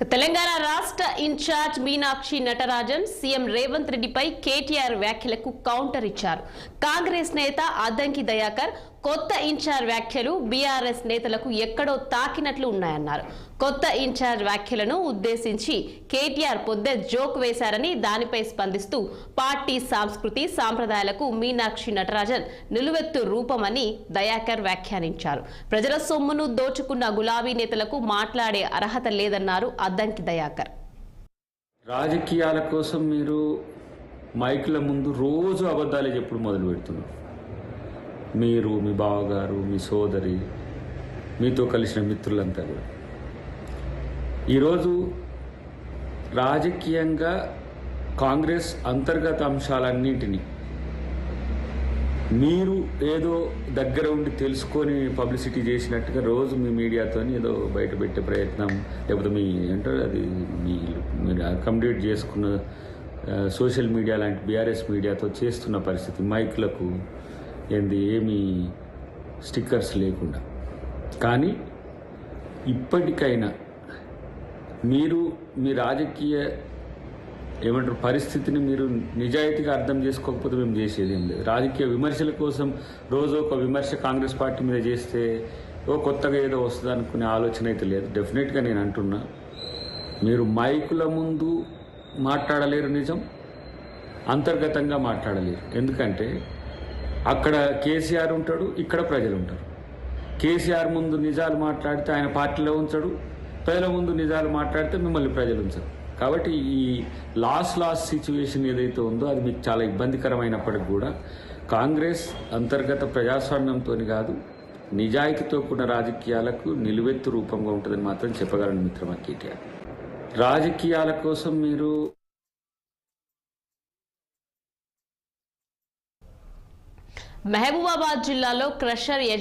తెలంగాణ రాష్ట్ర in charge Meenakshi Natarajan CM Revanth రెడ్డిపై KTR వ్యాఖ్యలకు కౌంటర్ ఇచ్చారు. కాంగ్రెస్ నేత అద్దంకి దయాకర్ కొత్త ఇన్ఛార్జ్ వ్యాఖ్యలు బీఆర్ఎస్ నేతలకు ఎక్కడో తాకినట్లు ఉన్నాయన్నారు. కొత్త ఇన్ఛార్జ్ వ్యాఖ్యలను ఉద్దేశించి కేటీఆర్ పొద్దే జోక్ వేశారని దానిపై స్పందిస్తూ పార్టీ సాంస్కృతి సాంప్రదాయాలకు మీనాక్షి నటరాజన్ నిలువెత్తు రూపమని దయాకర్ వ్యాఖ్యానించారు. ప్రజల సొమ్మును దోచుకున్న గులాబీ నేతలకు మాట్లాడే అర్హత లేదన్నారు అద్దంకి దయాకర్. రాజకీయాల కోసం మీరు మైకుల ముందు రోజు అబద్ధాలే చెప్పుడు మొదలు పెడుతున్నారు మీరు మీ బావగారు మీ సోదరి మీతో కలిసిన మిత్రులంతా కూడా. ఈరోజు రాజకీయంగా కాంగ్రెస్ అంతర్గత అంశాలన్నింటినీ మీరు ఏదో దగ్గర ఉండి తెలుసుకొని పబ్లిసిటీ చేసినట్టుగా రోజు మీ మీడియాతో ఏదో బయట పెట్టే ప్రయత్నం లేకపోతే మీ అంటారు అది మీ మీరు అకామిడేట్ చేసుకున్న సోషల్ మీడియా లాంటి బీఆర్ఎస్ మీడియాతో చేస్తున్న పరిస్థితి మైక్లకు ఏంది ఏమీ స్టిక్కర్స్ లేకుండా. కానీ ఇప్పటికైనా మీరు మీ రాజకీయ ఏమంటారు పరిస్థితిని మీరు నిజాయితీగా అర్థం చేసుకోకపోతే మేము చేసేది ఏం లేదు. రాజకీయ విమర్శల కోసం రోజు ఒక విమర్శ కాంగ్రెస్ పార్టీ మీద చేస్తే ఓ కొత్తగా ఏదో వస్తుంది అనుకునే ఆలోచన అయితే లేదు. డెఫినెట్గా నేను అంటున్నా మీరు మైకుల ముందు మాట్లాడలేరు నిజం అంతర్గతంగా మాట్లాడలేరు. ఎందుకంటే అక్కడ కేసీఆర్ ఉంటాడు ఇక్కడ ప్రజలు ఉంటారు. కేసీఆర్ ముందు నిజాలు మాట్లాడితే ఆయన పార్టీలో ఉంచడు ప్రజల ముందు నిజాలు మాట్లాడితే మిమ్మల్ని ప్రజలు ఉంచరు. కాబట్టి ఈ లాస్ లాస్ సిచ్యువేషన్ ఏదైతే ఉందో అది మీకు చాలా ఇబ్బందికరమైనప్పటికి కూడా కాంగ్రెస్ అంతర్గత ప్రజాస్వామ్యంతో కాదు నిజాయితీతో కూడిన రాజకీయాలకు నిలువెత్తు రూపంగా ఉంటుందని మాత్రం చెప్పగలను మిత్రమా కేటీఆర్. రాజకీయాల కోసం మీరు మహబూబాబాద్ జిల్లాలో క్రషర్